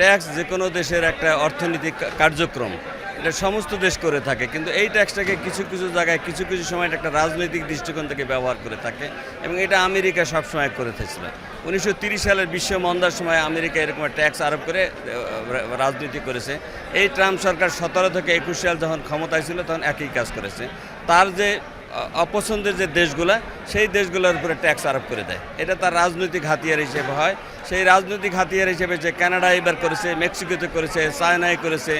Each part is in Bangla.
ট্যাক্স যে কোনো দেশের একটা অর্থনৈতিক কার্যক্রম, এটা সমস্ত দেশ করে থাকে, কিন্তু এই ট্যাক্সটাকে কিছু কিছু জায়গায়, কিছু কিছু সময় একটা রাজনৈতিক দৃষ্টিকোণ থেকে ব্যবহার করে থাকে, এবং এটা আমেরিকা সবসময় করে থেছিল উনিশশো তিরিশ সালের বিশ্ব মন্দার সময় আমেরিকা এরকম ট্যাক্স আরোপ করে রাজনীতি করেছে। এই ট্রাম্প সরকার সতেরো থেকে একুশ সাল যখন ক্ষমতায় ছিল, তখন একই কাজ করেছে। তার যে অপছন্দের যে দেশগুলা, সেই দেশগুলোর উপরে ট্যাক্স আরোপ করে দেয়। এটা তার রাজনৈতিক হাতিয়ার হিসেবে হয়। সেই রাজনৈতিক হাতিয়ার হিসেবে যে কানাডা এবার করেছে মেক্সিকোতে করেছে চায়নায় করেছে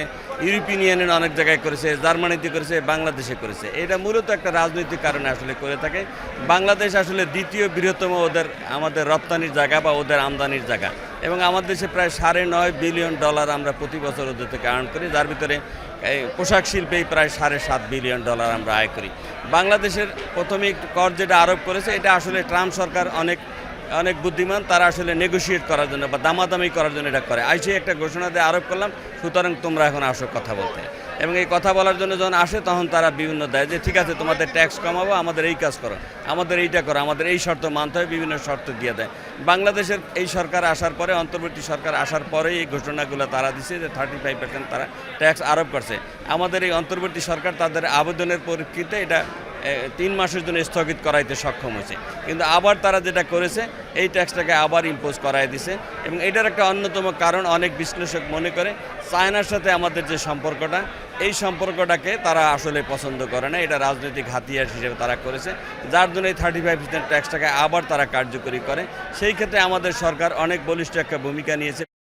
ইউরোপিয়ান ইউনিয়ন অনেক জায়গায় করেছে জার্মানিতে করেছে বাংলাদেশে করেছে। এটা মূলত একটা রাজনৈতিক কারণে আসলে করে থাকে। বাংলাদেশ আসলে দ্বিতীয় বৃহত্তম ওদের, আমাদের রপ্তানির জায়গা বা ওদের আমদানির জায়গা। এবং আমাদের দেশে প্রায় সাড়ে নয় বিলিয়ন ডলার আমরা প্রতি বছর ওদের থেকে আর্ন করি, যার ভিতরে পোশাক শিল্পেই প্রায় সাড়ে সাত বিলিয়ন ডলার আমরা আয় করি। বাংলাদেশের প্রথমে কর যেটা আরোপ করেছে, এটা আসলে ট্রাম্প সরকার অনেক অনেক বুদ্ধিমান, তারা আসলে নেগোসিয়েট করার জন্য বা দামাদামি করার জন্য এটা করে। আইসি একটা ঘোষণা দিয়ে আরোপ করলাম, সুতরাং তোমরা এখন আসো কথা বলতে। এবং এই কথা বলার জন্য যখন আসে, তখন তারা বিভিন্ন দেয় যে, ঠিক আছে, তোমাদের ট্যাক্স কমাবো, আমাদের এই কাজ করো, আমাদের এইটা করো, আমাদের এই শর্ত মানতে হয় বিভিন্ন শর্ত দিয়ে দেয়। বাংলাদেশের এই সরকার আসার পরে, অন্তর্বর্তী সরকার আসার পরে এই ঘোষণাগুলো তারা দিছে যে থার্টি ফাইভ পার্সেন্ট তারা ট্যাক্স আরোপ করছে। আমাদের এই অন্তর্বর্তী সরকার তাদের আবেদনের পরিপ্রেক্ষিতে এটা তিন মাসের জন্য স্থগিত করাইতে সক্ষম হয়েছে। কিন্তু আবার তারা যেটা করেছে, এই ট্যাক্সটাকে আবার ইম্পোজ করাই দিছে এবং এটার একটা অন্যতম কারণ অনেক বিশ্লেষক মনে করে, চায়নার সাথে আমাদের যে সম্পর্কটা, এই সম্পর্কটাকে তারা আসলে পছন্দ করে না। এটা রাজনৈতিক হাতিয়ার হিসেবে তারা করেছে। যার জন্য এই থার্টি ফাইভ পার্সেন্ট ট্যাক্সটাকে আবার তারা কার্যকরী করে। সেই ক্ষেত্রে আমাদের সরকার অনেক বলিষ্ঠ একটা ভূমিকা নিয়েছে।